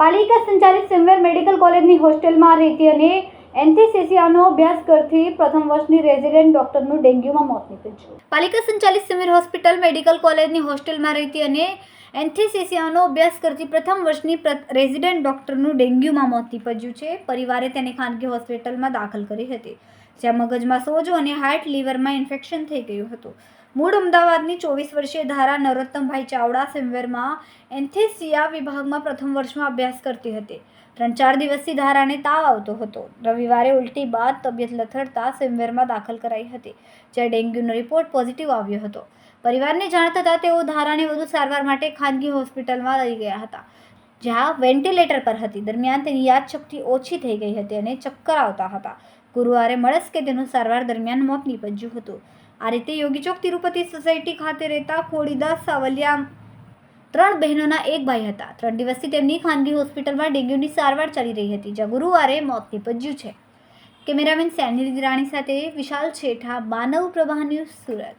પાલિકા સંચાલિત સિમવેર મેડિકલ કોલેજની હોસ્ટેલમાં રહેતી અને એન્થેસેસિયાનો અભ્યાસ કરતી પ્રથમ વર્ષની રેઝિડેન્ટ ડોક્ટરનું ડેન્ગ્યુમાં મોત નીપજ્યું. પાલિકા સંચાલિત સિમવેર હોસ્પિટલ મેડિકલ કોલેજની હોસ્ટેલમાં રહેતી અને એન્થેસેસિયાનો અભ્યાસ કરતી પ્રથમ વર્ષની રેઝિડેન્ટ ડૉક્ટરનું ડેન્ગ્યુમાં મોત નીપજ્યું છે. પરિવારે તેને ખાનગી હોસ્પિટલમાં દાખલ કરી હતી, જ્યાં મગજમાં સોજો અને હાર્ટ લીવરમાં ઇન્ફેક્શન થઈ ગયું હતું. મૂળ અમદાવાદની ચોવીસ વર્ષીય ધારા નરોત્તમભાઈ ચાવડા સિમવેરમાં એન્થેસિયા વિભાગમાં પ્રથમ વર્ષમાં અભ્યાસ કરતી હતી. ત્રણ ચાર દિવસથી ધારાને તાવ આવતો હતો. રવિવારે ઉલટી બાદ તબિયત લથડતા સિમવેરમાં દાખલ કરાઈ હતી, જ્યાં ડેન્ગ્યુનો રિપોર્ટ પોઝિટિવ આવ્યો હતો. પરિવારને જાણ થતાં તેઓ ધારાને વધુ સારવાર માટે ખાનગી હોસ્પિટલમાં લઈ ગયા હતા, જ્યાં વેન્ટિલેટર પર હતી. દરમિયાન તેની યાદશક્તિ ઓછી થઈ ગઈ હતી અને ચક્કર આવતા હતા. ગુરુવારે મળસ્કે તેનું સારવાર દરમિયાન મોત નીપજ્યું હતું. આ રીતે યોગી ચોક તિરુપતિ સોસાયટી ખાતે રહેતા ખોડીદાસ સાવલિયા ત્રણ બહેનોના એક ભાઈ હતા. ત્રણ દિવસથી તેમની ખાનગી હોસ્પિટલમાં ડેન્ગ્યુની સારવાર ચાલી રહી હતી, જ્યાં ગુરુવારે મોત નીપજ્યું છે. કેમેરામેન સેનિલ રાણી સાથે વિશાલ છેઠા માનવ પ્રભા ન્યૂઝ સુરત.